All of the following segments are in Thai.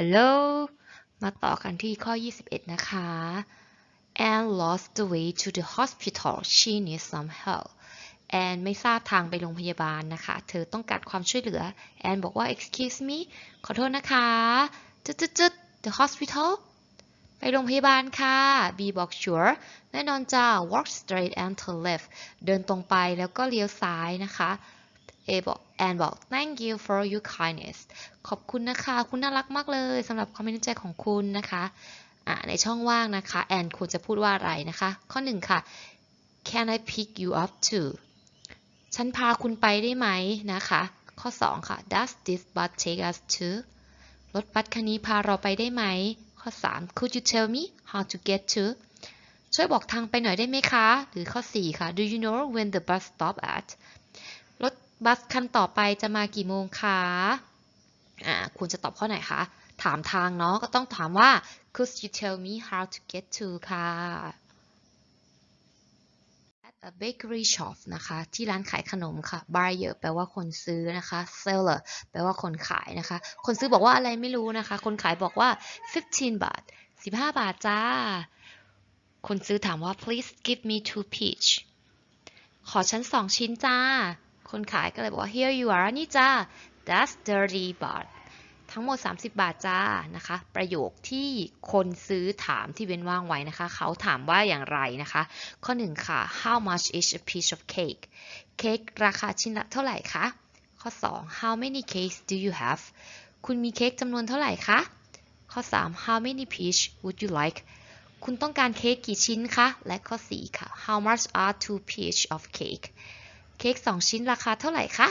Hello มาต่อกันที่ข้อ 21 นะคะ Anne lost the way to the hospital she needs some help แอนไม่ทราบทางไปโรงพยาบาลนะคะ เธอต้องการความช่วยเหลือ แอนบอกว่า excuse me ขอโทษนะคะ จุดจุดจุด the hospital ไปโรงพยาบาลค่ะ B บอก sure แน่นอนจ้า walk straight and to left เดินตรงไปแล้วก็เลี้ยวซ้ายนะคะ A บอกแอนบอก thank you for your kindness ขอบคุณนะคะ คุณน่ารักมากเลยสำหรับความเมีน้ำใจของคุณนะคะะในช่องว่างนะคะแอนควรจะพูดว่าอะไรนะคะ ข้อหนึ่งค่ะ can I pick you up too ฉันพาคุณไปได้ไหมนะคะ ข้อ 2 ค่ะ does this bus take us to รถบัสคันนี้พาเราไปได้ไหม ข้อ 3 could you tell me how to get to ช่วยบอกทางไปหน่อยได้ไหมคะ หรือข้อ 4 ค่ะ do you know when the bus stop at บัสคันต่อไปจะมากี่โมงคะอ่าคุณจะตอบข้อไหนคะ ถามทางเนาะก็ต้องถามว่า could you tell me how to get to ค่ะ at a bakery shop นะคะ ที่ร้านขายขนมค่ะ buyer แปลว่าคนซื้อนะคะ seller แปลว่าคนขายนะคะ คนซื้อบอกว่าอะไรไม่รู้นะคะ คนขายบอกว่า 15 บาท 15 บาทจ้า คนซื้อถามว่า please give me two peach ขอฉันสองชิ้นจ้า คนขายก็เลยบอกว่า here you are นี่จ้า that's 30บาททั้งหมด 30 บาทจ้านะคะ ประโยคที่คนซื้อถามที่เว้นว่างไว้นะคะ เขาถามว่าอย่างไรนะคะ ข้อ 1 ค่ะ how much is a piece of cake เค้กราคาชิ้นละเท่าไหร่คะ ข้อ 2 how many cakes do you have คุณมีเค้กจำนวนเท่าไหร่คะ ข้อ 3 how many peach would you like คุณต้องการเค้กกี่ชิ้นคะ และข้อ 4 ค่ะ how much are two peach of cake เค้ก2 ชิ้นราคาเท่าไหร่คะ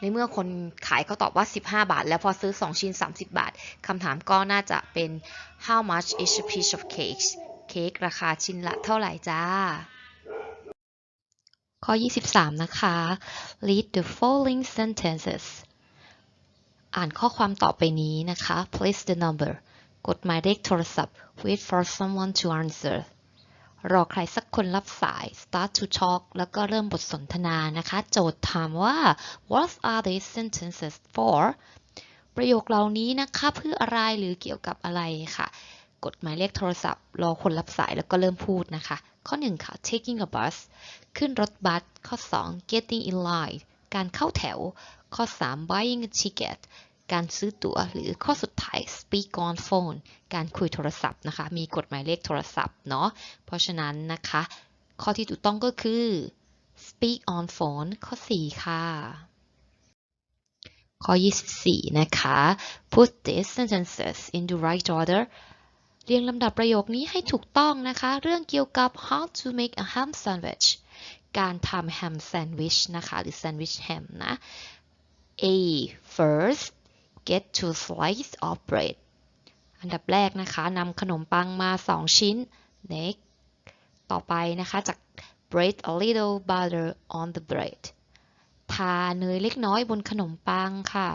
ในเมื่อคนขายเขาตอบว่า 15 บาท แล้วพอซื้อ 2 ชิ้น 30 บาท คำถามก็น่าจะเป็น how much is a piece of cake เค้กราคาชิ้นละเท่าไหร่จ้า ข้อ 23 นะคะ read the following sentences อ่านข้อความต่อไปนี้นะคะ place the number กดหมายเลขโทรศัพท์ wait for someone to answer รอใครสักคนรับสาย start to talk แล้วก็เริ่มบทสนทนานะคะ โจทย์ถามว่า what are these sentences for ประโยคเหล่านี้นะคะเพื่ออะไรหรือเกี่ยวกับอะไรค่ะ กดหมายเลขโทรศัพท์ รอคนรับสายแล้วก็เริ่มพูดนะคะ ข้อ 1 ค่ะ taking a bus ขึ้นรถบัส ข้อ 2 getting in line การเข้าแถว ข้อ 3 buying a ticket การซื้อตั๋ว หรือข้อสุดท้าย speak on phone การคุยโทรศัพท์นะคะ มีกฎหมายเลขโทรศัพท์เนาะ เพราะฉะนั้นนะคะ ข้อที่ถูกต้องก็คือ speak on phone ข้อ 4 ค่ะ ข้อ 24 นะคะ put these sentences in the right order เรียงลำดับประโยคนี้ให้ถูกต้องนะคะ เรื่องเกี่ยวกับ how to make a ham sandwich การทำแฮมแซนด์วิชนะคะ หรือแซนด์วิชแฮมนะ A first get two slices of bread อันดับแรกนะคะนำขนมปังมา 2 ชิ้น next ต่อไปนะคะจาก bread a little butter on the bread ทาเนยเล็กน้อยบนขนมปังค่ะ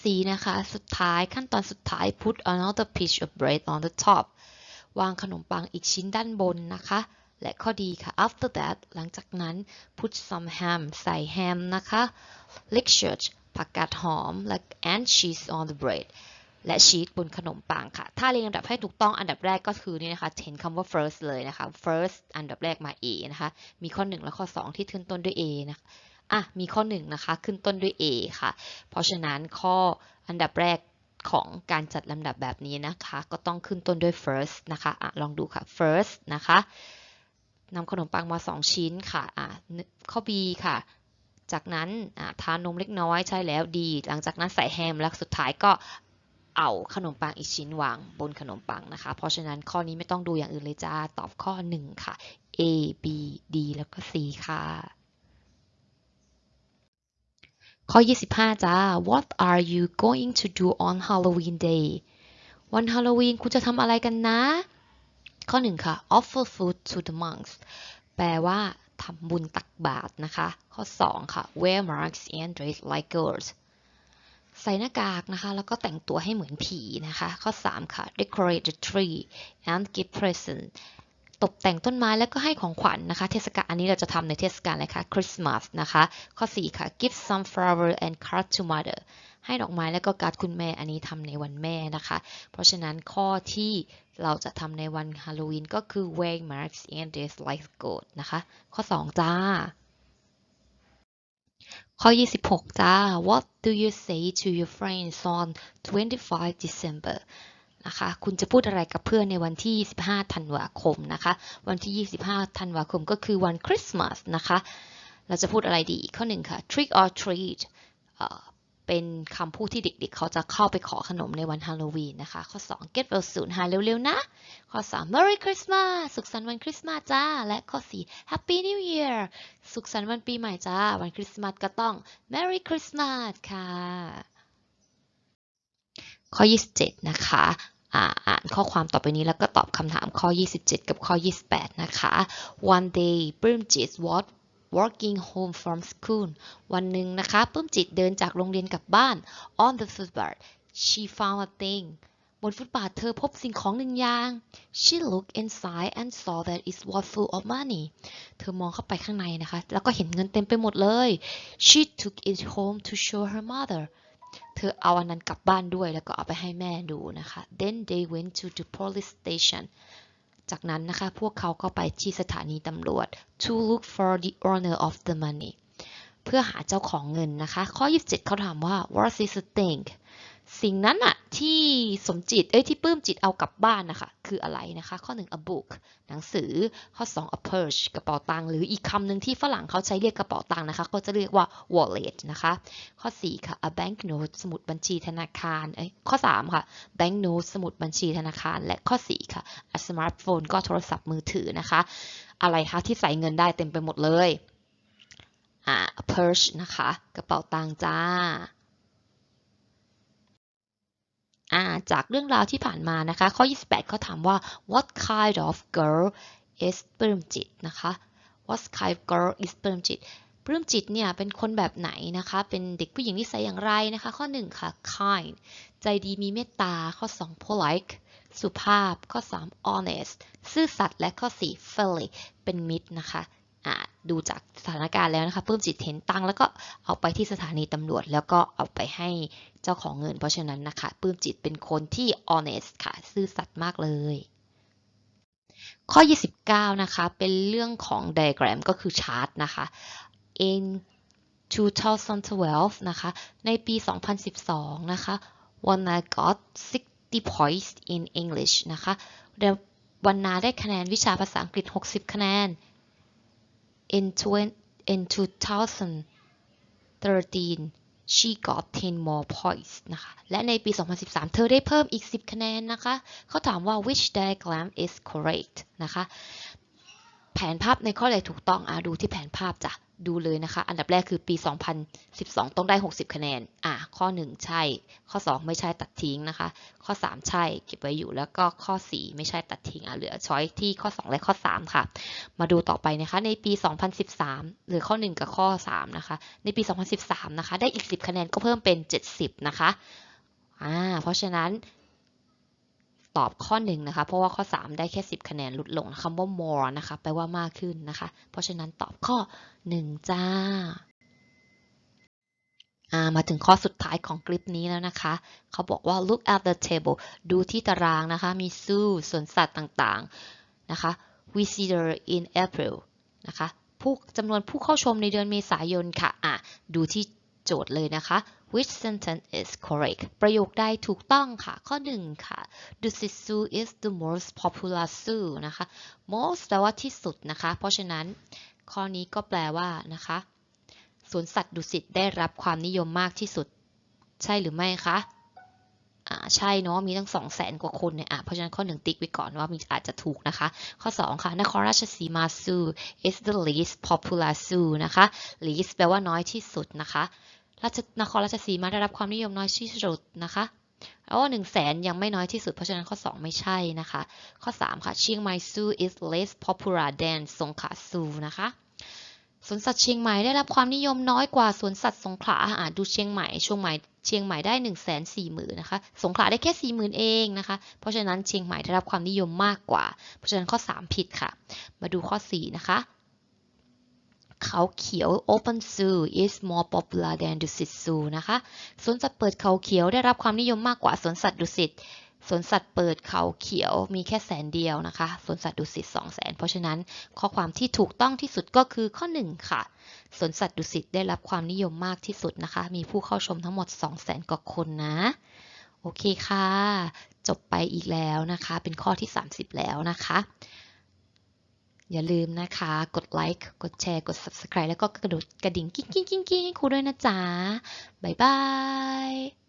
C นะคะสุดท้ายขั้นตอนสุดท้าย put another piece of bread on the top วางขนมปังอีกชิ้นด้านบนนะคะ และข้อดีค่ะ after that หลังจากนั้น put some ham ใส่แฮมนะคะ lecture ผักกาดหอมและ and cheese on the bread และชีสบนขนมปังค่ะ ถ้าเรียงลำดับให้ถูกต้องอันดับแรกก็คือนี่นะคะ เห็นคำว่า first เลยนะคะ first อันดับแรกมา A นะคะ มีข้อ 1 และข้อ 2 ที่ขึ้นต้นด้วย A นะคะอะ มีข้อ 1 นะคะ ขึ้นต้นด้วย A ค่ะ เพราะฉะนั้นข้ออันดับแรกของการจัดลำดับแบบนี้นะคะ ก็ต้องขึ้นต้นด้วย first นะคะอะลองดูค่ะ first นะคะนำขนมปังมา 2 ชิ้นค่ะอะข้อ B ค่ะ จากนั้นทานนมเล็กน้อยใช่แล้วดี หลังจากนั้นใส่แฮมแล้วสุดท้ายก็เอาขนมปังอีกชิ้นวางบนขนมปังนะคะ เพราะฉะนั้นข้อนี้ไม่ต้องดูอย่างอื่นเลยจ้า ตอบข้อ 1 ค่ะ A B D แล้วก็ C ค่ะ ข้อ 25 จ้า What are you going to do on Halloween day วันฮาโลวีนคุณจะทำอะไรกันนะ ข้อ 1 ค่ะ offer food to the monks แปลว่า ทำบุญตักบาตรนะคะ ข้อ 2 ค่ะ wear masks and dress like girls ใส่หน้ากากนะคะ แล้วก็แต่งตัวให้เหมือนผีนะคะ ข้อ 3 ค่ะ decorate the tree and give present ตกแต่งต้นไม้แล้วก็ให้ของขวัญนนะคะ เทศกาลอันนี้เราจะทำในเทศกาลอะไรคะคริสต์มาสนะคะ ข้อ 4 ค่ะ give some flower and card to mother ให้ดอกไม้แล้วก็การ์ดคุณแม่อันนี้ทำในวันแม่นะคะ เพราะฉะนั้นข้อที่เราจะทำในวันฮาโลวีนก็คือ wear masks and dress like goat นะคะ ข้อ 2 จ้า ข้อ 26 จ้า What do you say to your friends on 25 December นะคะ คุณจะพูดอะไรกับเพื่อนในวันที่ 25 ธันวาคมนะคะ วันที่ 25 ธันวาคมก็คือวันคริสต์มาสนะคะ เราจะพูดอะไรดี ข้อหนึ่งค่ะ trick or treat เป็นคำพูดที่เด็กๆ เขาจะเข้าไปขอขนมในวันฮาโลวีนนะคะ ข้อ 2 get well soon หายเร็วๆ นะ ข้อ 3 Merry Christmas สุขสันต์วันคริสต์มาสจ้า และข้อ 4 Happy New Year สุขสันต์วันปีใหม่จ้า วันคริสต์มาสก็ต้อง Merry Christmas ค่ะ ข้อ 27 นะคะอ่านข้อความต่อไปนี้แล้วก็ตอบคำถามข้อ 27 กับข้อ 28 นะคะ One day ปลื้มจิต what walking home from school วันหนึ่งนะคะปื้มจิตเดินจากโรงเรียนกลับบ้าน on the footpath she found a thing บนฟุตบาทเธอพบสิ่งของหนึ่งอย่าง she looked inside and saw that it was full of money เธอมองเข้าไปข้างในนะคะ แล้วก็เห็นเงินเต็มไปหมดเลย she took it home to show her mother เธอเอาอันนั้นกลับบ้านด้วยแล้วก็เอาไปให้แม่ดูนะคะ then they went to the police station จากนั้นนะคะพวกเขาก็ไปที่สถานีตำรวจ to look for the owner of the money เพื่อหาเจ้าของเงินนะคะ ข้อ 27 เขาถามว่า what is the thing สิ่งนั้นอะที่สมจิตเอ้ยที่ปื้มจิตเอากลับบ้านนะคะคืออะไรนะคะ ข้อ 1 a book หนังสือข้อ 2 a purse กระเป๋าตังค์หรืออีกคำหนึ่งที่ฝรั่งเขาใช้เรียกกระเป๋าตังค์นะคะ ก็จะเรียกว่า wallet นะคะ ข้อ 4 ค่ะ a bank note สมุดบัญชีธนาคารเอ้ยข้อ 3 ค่ะ bank note สมุดบัญชีธนาคาร และข้อ 4 ค่ะ a smartphone ก็โทรศัพท์มือถือนะคะ อะไรคะที่ใส่เงินได้เต็มไปหมดเลยอ่า purse นะคะ กระเป๋าตังค์จ้า จากเรื่องราวที่ผ่านมานะคะ ข้อ 28 เขาถามว่า what kind of girl is ปลื้มจิตนะคะ what kind of girl is ปลื้มจิตปลื้มจิตเนี่ยเป็นคนแบบไหนนะคะ เป็นเด็กผู้หญิงนิสัยอย่างไรนะคะ ข้อ 1 ค่ะ kind ใจดีมีเมตตา ข้อ 2 polite สุภาพ ข้อ 3 honest ซื่อสัตย์และข้อ 4 friendly เป็นมิตรนะคะ ดูจากสถานการณ์แล้วนะคะปื้มจิตเห็นตังแล้วก็เอาไปที่สถานีตำรวจ แล้วก็เอาไปให้เจ้าของเงิน เพราะฉะนั้นนะคะปื้มจิตเป็นคนที่ honest ค่ะ ซื่อสัตย์มากเลย ข้อ 29 นะคะ เป็นเรื่องของ diagram ก็คือชาร์ตนะคะ in 2012 นะคะ ในปี 2012 นะคะ when I got 60 points in English นะคะวันนาได้คะแนนวิชาภาษาอังกฤษ 60 คะแนน in, 20, in 2013 she got 10 more points นะคะ และในปี 2013 เธอได้เพิ่มอีก 10 คะแนนนะคะ เขาถามว่า which diagram is correct นะคะ แผนภาพในข้อใดถูกต้องอะดูที่แผนภาพจ้ะดูเลยนะคะ อันดับแรกคือปี 2012 ต้องได้ 60 คะแนน อะข้อ 1 ใช่ ข้อ 2 ไม่ใช่ตัดทิ้งนะคะ ข้อ 3 ใช่ เก็บไว้อยู่ แล้วก็ข้อ 4 ไม่ใช่ตัดทิ้ง อะ เหลือช้อยที่ข้อ 2 และข้อ 3 ค่ะ มาดูต่อไปนะคะ ในปี 2013 หรือข้อ 1 กับข้อ 3 นะคะ ในปี 2013 นะคะ ได้อีก 10 คะแนนก็เพิ่มเป็น 70 นะคะ อ่า เพราะฉะนั้น ตอบข้อ1นะคะ เพราะว่าข้อ 3 ได้แค่ 10 คะแนนลดลงคำว่า more นะคะ แปลว่ามากขึ้นนะคะ เพราะฉะนั้นตอบข้อ 1 จ้ามาถึงข้อสุดท้ายของคลิปนี้แล้วนะคะ เขาบอกว่า look at the table ดูที่ตารางนะคะ มี zoo สวนสัตว์ต่างๆนะคะ visitor in April นะคะผู้จำนวนผู้เข้าชมในเดือนเมษายนค่ะอะ ดูที่โจทย์เลยนะคะ which sentence is correct ประโยคใดถูกต้องค่ะ ข้อ 1 ค่ะ Dusit Zoo is the most popular zoo นะคะ most แปลว่าที่สุดนะคะ เพราะฉะนั้นข้อนี้ก็แปลว่านะคะสวนสัตว์ดุสิตได้รับความนิยมมากที่สุด ใช่หรือไม่คะอ่าใช่เนาะมีตั้งสองแสนกว่าคนเนี่ยอะเพราะฉะนั้นข้อหนึ่งติ๊กไว้ก่อนว่ามีอาจจะถูกนะคะ ข้อ 2 ค่ะ นครราชสีมา zoo is the least popular zoo นะคะ least แปลว่าน้อยที่สุดนะคะ ราชนครราชสีมาได้รับความนิยมน้อยที่สุดนะคะแล้หนึ่งแสนยังไม่น้อยที่สุด เพราะฉะนั้นข้อ 2 ไม่ใช่นะคะ ข้อ 3 ค่ะเชียงใหม่ Zoo is less popular than สงขลา Zoo นะคะสวนสัตว์เชียงใหม่ได้รับความนิยมน้อยกว่าสวนสัตว์สงขลาอ่าดูเชียงใหม่ช่วงใหม่เชียงใหม่ได้1นึ่งแสนสี่หมื่นนะคะสงขลาได้แค่สี่หมื่นเองนะคะ เพราะฉะนั้นเชียงใหม่ได้รับความนิยมมากกว่า เพราะฉะนั้นข้อ 3 ผิดค่ะ มาดูข้อ 4 นะคะ เขาเขียว Open Zoo is more popular than Dusit Zoo นะคะสวนสัตว์เปิดเขาเขียวได้รับความนิยมมากกว่าสวนสัตว์ดุสิตสวนสัตว์เปิดเขาเขียวมีแค่แสนเดียวนะคะสวนสัตว์ดุสิต2 0 0แสนเพราะฉะนั้นข้อความที่ถูกต้องที่สุดก็คือข้อ 1 ค่ะสวนสัตว์ดุสิตได้รับความนิยมมากที่สุดนะคะ มีผู้เข้าชมทั้งหมด 2 0 0แสนกว่าคนนะ โอเคค่ะ จบไปอีกแล้วนะคะ เป็นข้อที่ 30 แล้วนะคะ อย่าลืมนะคะ กดไลค์ กดแชร์ กด subscribe แล้วก็กระดดกระดิ่ง กิ๊งกิ๊งกิ๊งกิ้งให้ครูด้วยนะจ๊ะ บ๊ายบาย